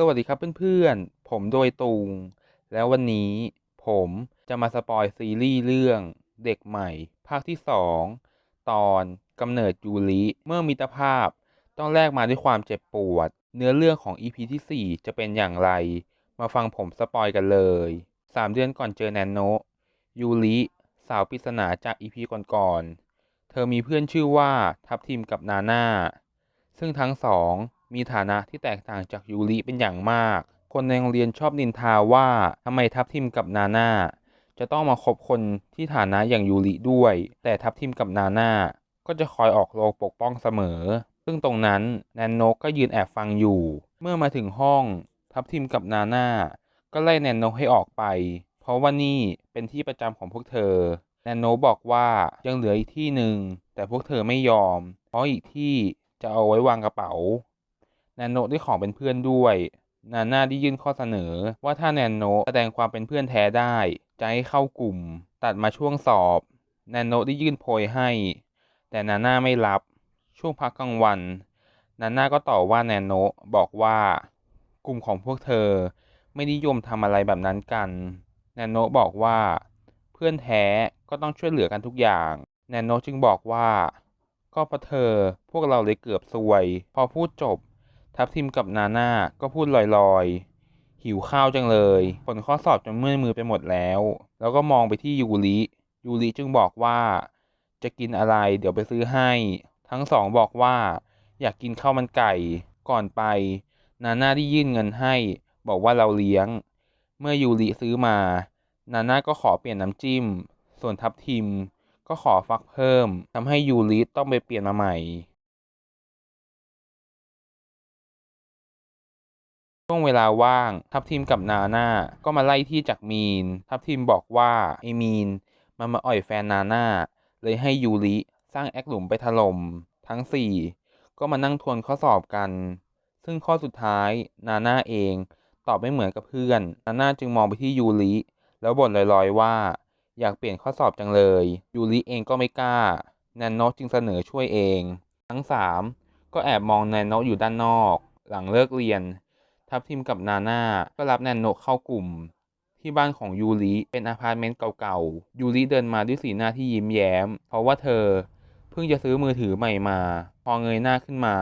สวัสดีครับเพื่อนๆ ผมโดยตุง แล้ววันนี้ผมจะมาสปอยซีรีส์เรื่องเด็กใหม่ ภาคที่สองตอนกำเนิดยูริ เมื่อมิตรภาพ ต้องแลกมาด้วยความเจ็บปวด เนื้อเรื่องของ EP ที่ 4 จะเป็นอย่างไร มาฟังผมสปอยกันเลย 3 เดือนก่อนเจอแนนโนยูริสาวปริศนาจาก EP ก่อนๆ เธอมีเพื่อนชื่อว่าทับทิมกับนาน่า ซึ่งทั้งสอง มีฐานะที่แตกต่างจากยูริเป็นอย่างมาก คนในโรงเรียนชอบนินทาว่าทำไมทับทิมกับนาน่าจะต้องมาคบคนที่ฐานะอย่างยูริด้วย แต่ทับทิมกับนาน่าก็จะคอยออกโรงปกป้องเสมอ ซึ่งตรงนั้นแนนโนกก็ยืนแอบฟังอยู่ เมื่อมาถึงห้อง ทับทิมกับนาน่าก็ไล่แนนโนให้ออกไป เพราะว่านี่เป็นที่ประจำของพวกเธอ แนนโนบอกว่ายังเหลืออีกที่หนึ่งแต่พวกเธอไม่ยอม เพราะอีกที่จะเอาไว้วางกระเป๋า แนนโนได้ขอเป็นเพื่อนด้วย นาน่าได้ยื่นข้อเสนอ ว่าถ้าแนนโนแสดงความเป็นเพื่อนแท้ได้ จะให้เข้ากลุ่ม ตัดมาช่วงสอบ แนนโนได้ยื่นโพยให้ แต่นาน่าไม่รับ ช่วงพักกลางวัน นาน่าก็ต่อว่าแนนโนบอกว่า กลุ่มของพวกเธอไม่นิยมทำอะไรแบบนั้นกัน แนนโนบอกว่า เพื่อนแท้ก็ต้องช่วยเหลือกันทุกอย่าง แนนโนจึงบอกว่า ก็เพราะเธอพวกเราเลยเกือบซวย พอพูดจบ ทับทิมกับนาน่าก็พูดลอยๆ หิวข้าวจังเลย ผลข้อสอบจนเมื่อยมือไปหมดแล้ว แล้วก็มองไปที่ยูริยูริจึงบอกว่า จะกินอะไรเดี๋ยวไปซื้อให้ ทั้งสองบอกว่า อยากกินข้าวมันไก่ ก่อนไป นาน่าได้ยื่นเงินให้ บอกว่าเราเลี้ยง เมื่อยูริซื้อมา นาน่าก็ขอเปลี่ยนน้ำจิ้ม ส่วนทับทิมก็ขอฟักเพิ่มทำให้ยูริต้องไปเปลี่ยนมาใหม่ ช่วงเวลาว่าง ทับทิมกับนาน่าก็มาไล่ที่จากมีน ทับทิมบอกว่าไอมีนมันมาอ่อยแฟนนาน่าเลยให้ยูริสร้างแอคหลุมไปถล่มทั้งสี่ก็มานั่งทวนข้อสอบกัน ซึ่งข้อสุดท้ายนาน่าเองตอบไม่เหมือนกับเพื่อน นาน่าจึงมองไปที่ยูริแล้วบ่นลอยๆว่า อยากเปลี่ยนข้อสอบจังเลย ยูริเองก็ไม่กล้าแนนโนจึงเสนอช่วยเอง ทั้งสามก็แอบมองแนนโนอยู่ด้านนอก หลังเลิกเรียน ทับทิมกับนาน่าก็รับแนนโนเข้ากลุ่ม ที่บ้านของยูริเป็นอพาร์ตเมนต์เก่าๆ ยูริเดินมาด้วยสีหน้าที่ยิ้มแย้ม เพราะว่าเธอเพิ่งจะซื้อมือถือใหม่มา พอเงยหน้าขึ้นมา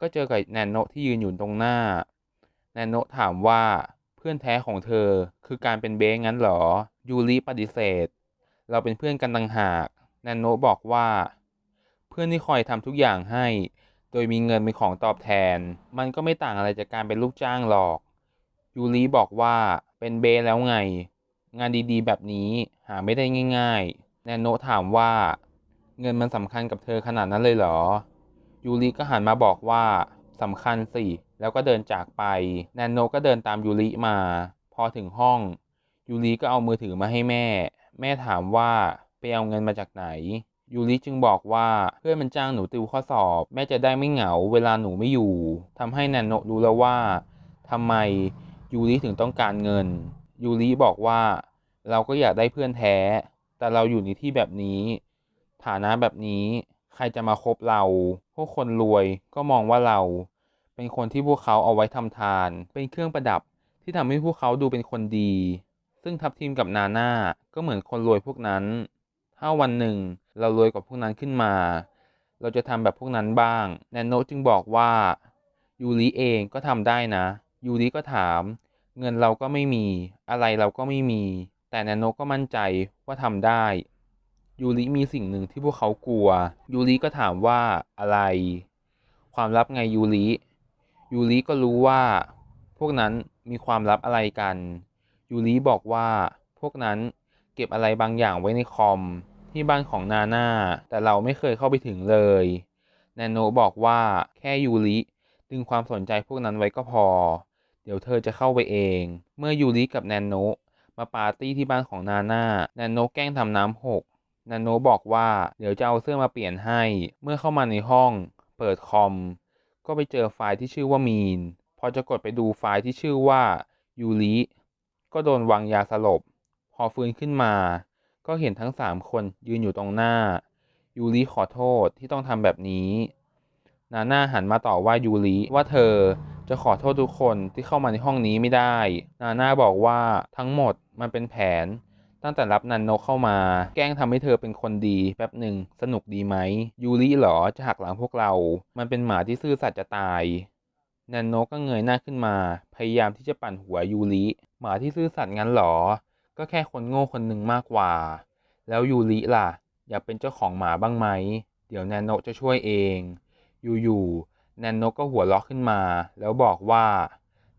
ก็เจอกับแนนโนที่ยืนอยู่ตรงหน้า แนนโนถามว่าเพื่อนแท้ของเธอคือการเป็นเบสงั้นเหรอ ยูริปฏิเสธ เราเป็นเพื่อนกันต่างหาก แนนโนบอกว่า เพื่อนที่คอยทำทุกอย่างให้ โดยมีเงินเป็นของตอบแทน มันก็ไม่ต่างอะไรจากการเป็นลูกจ้างหรอก ยูริบอกว่าเป็นเบสแล้วไง งานดีๆ แบบนี้หาไม่ได้ง่าย ๆ แนนโนถามว่า เงินมันสำคัญกับเธอขนาดนั้นเลยเหรอ ยูริก็หันมาบอกว่าสำคัญสิ แล้วก็เดินจากไป แนนโนก็เดินตามยูริมา พอถึงห้อง ยูริก็เอามือถือมาให้แม่ แม่ถามว่าไปเอาเงินมาจากไหน ยูริจึงบอกว่าเพื่อนมันจ้างหนูติวข้อสอบ แม่จะได้ไม่เหงาเวลาหนูไม่อยู่ทำให้แนนโนรู้แล้วว่าทำไมยูริถึงต้องการเงินยูริบอกว่า เราก็อยากได้เพื่อนแท้ แต่เราอยู่ในที่แบบนี้ ฐานะแบบนี้ใครจะมาคบเรา พวกคนรวยก็มองว่าเรา เป็นคนที่พวกเขาเอาไว้ทำทาน เป็นเครื่องประดับที่ทำให้พวกเขาดูเป็นคนดี ซึ่งทับทิมกับนาน่าก็เหมือนคนรวยพวกนั้น ถ้าวันหนึ่งเรารวยกว่าพวกนั้นขึ้นมา เราจะทำแบบพวกนั้นบ้าง แนนโนจึงบอกว่ายูริเองก็ทำได้นะยูริก็ถาม เงินเราก็ไม่มี อะไรเราก็ไม่มี แต่แนนโนก็มั่นใจว่าทำได้ยูริมีสิ่งหนึ่งที่พวกเขากลัวยูริก็ถามว่าอะไร ความลับไงยูริยูริก็รู้ว่า พวกนั้นมีความลับอะไรกันยูริบอกว่าพวกนั้น เก็บอะไรบางอย่างไว้ในคอมที่บ้านของนาน่าแต่เราไม่เคยเข้าไปถึงเลยแนนโนบอกว่าแค่ยูริดึงความสนใจพวกนั้นไว้ก็พอ เดี๋ยวเธอจะเข้าไปเอง เมื่อยูริกับแนนโนมาปาร์ตี้ที่บ้านของนาน่าแนนโนแกล้งทำน้ำหกแนาโนบอกว่าเดี๋ยวจะเอาเสื้อมาเปลี่ยนให้ เมื่อเข้ามาในห้อง เปิดคอม ก็ไปเจอไฟล์ที่ชื่อว่ามีน พอจะกดไปดูไฟล์ที่ชื่อว่ายูริก็โดนวางยาสลบ พอฟื้นขึ้นมา ก็เห็นทั้งสามคนยืนอยู่ตรงหน้า ยูริขอโทษที่ต้องทำแบบนี้ นาน่าหันมาต่อว่ายูริว่าเธอจะขอโทษทุกคนที่เข้ามาในห้องนี้ไม่ได้ นาน่าบอกว่าทั้งหมดมันเป็นแผน ตั้งแต่รับนันโนเข้ามา แกล้งทำให้เธอเป็นคนดีแป๊บหนึ่งสนุกดีไหม ยูริเหรอจะหักหลังพวกเรา มันเป็นหมาที่ซื่อสัตย์จะตาย นันโนก็เงยหน้าขึ้นมา พยายามที่จะปั่นหัวยูริ หมาที่ซื่อสัตย์งั้นเหรอ ก็แค่คนโง่คนหนึ่งมากกว่า แล้วยูริล่ะ อยากเป็นเจ้าของหมาบ้างไหม เดี๋ยวแนนโนจะช่วยเอง อยู่ๆแนนโนก็หัวเราะขึ้นมา แล้วบอกว่า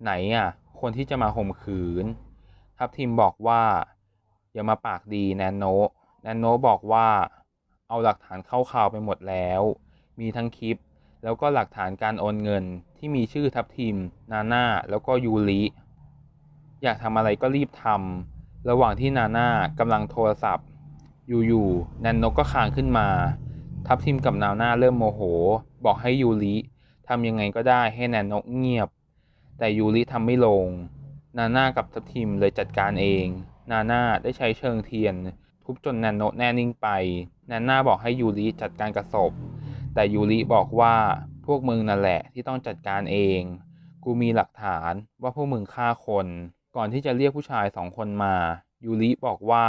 ไหนอะ คนที่จะมาข่มขืน ทัพทีมบอกว่า อย่ามาปากดีแนนโนแนนโนบอกว่า เอาหลักฐานเข้าข่าวไปหมดแล้ว มีทั้งคลิป แล้วก็หลักฐานการโอนเงินที่มีชื่อทัพทีมนาน่าแล้วก็ยูริอยากทำอะไรก็รีบทำ ระหว่างที่นาน่ากำลังโทรศัพท์ อยู่ๆแนนนะก็คางขึ้นมา ทัพทีมกับนาน่าเริ่มโมโห บอกให้ยูริทำยังไงก็ได้ให้แนนนะเงียบ แต่ยูริทำไม่ลง นาน่ากับทัพทีมเลยจัดการเอง นาน่าได้ใช้เชิงเทียน ทุบจนแนนนะแน่นิ่งไปแนนน่าบอกให้ยูริจัดการกระศพแต่ยูริบอกว่าพวกมึงนั่นแหละที่ต้องจัดการเอง กูมีหลักฐานว่าพวกมึงฆ่าคน ก่อนที่จะเรียกผู้ชายสองคนมา ยูริบอกว่า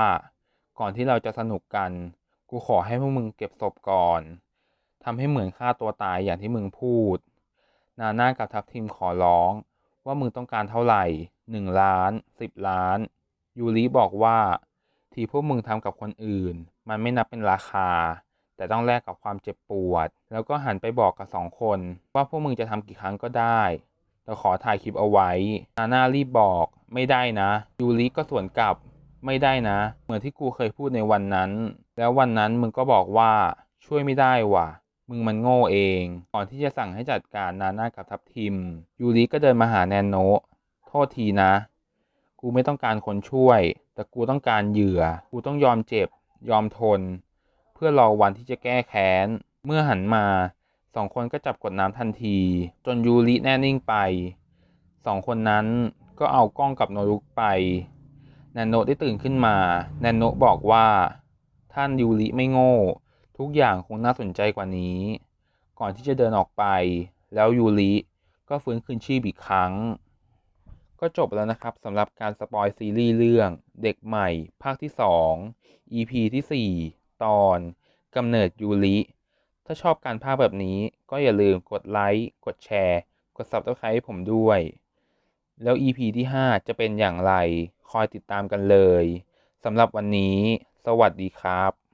ก่อนที่เราจะสนุกกัน กูขอให้พวกมึงเก็บศพก่อนทำให้เหมือนฆ่าตัวตายอย่างที่มึงพูด นาน่ากับทัพทีมขอร้อง ว่ามึงต้องการเท่าไหร่หนึ่งล้านสิบล้าน ยูริบอกว่า ที่พวกมึงทำกับคนอื่น มันไม่นับเป็นราคา แต่ต้องแลกกับความเจ็บปวด แล้วก็หันไปบอกกับสองคน ว่าพวกมึงจะทำกี่ครั้งก็ได้ แต่ขอถ่ายคลิปเอาไว้ นาน่ารีบบอกไม่ได้นะ ยูริก็สวนกลับไม่ได้นะ เหมือนที่กูเคยพูดในวันนั้น แล้ววันนั้นมึงก็บอกว่าช่วยไม่ได้ว่ะ มึงมันโง่เอง ก่อนที่จะสั่งให้จัดการนาน่ากับทัพทิม ยูริก็เดินมาหาแนนโนโทษทีนะ กูไม่ต้องการคนช่วย แต่กูต้องการเหยื่อ กูต้องยอมเจ็บ ยอมทน เพื่อรอวันที่จะแก้แค้น เมื่อหันมา สองคนก็จับกดน้ำทันที จนยูริแน่นิ่งไปสองคนนั้นก็เอากล้องกับโนรุกไปแนนโนได้ตื่นขึ้นมาแนนโนบอกว่า ท่านยูริไม่โง่ ทุกอย่างคงน่าสนใจกว่านี้ ก่อนที่จะเดินออกไป แล้วยูริก็ฟื้นคืนชีพอีกครั้ง ก็จบแล้วนะครับสำหรับการสปอยซีรีส์เรื่อง เด็กใหม่ ภาคที่ 2 EP ที่ 4 ตอนกำเนิดยูริ ถ้าชอบการภาคแบบนี้ก็อย่าลืมกดไลค์กดแชร์ กด Subscribe ให้ผมด้วย แล้ว EP ที่ 5 จะเป็นอย่างไร คอยติดตามกันเลยสำหรับวันนี้ สวัสดีครับ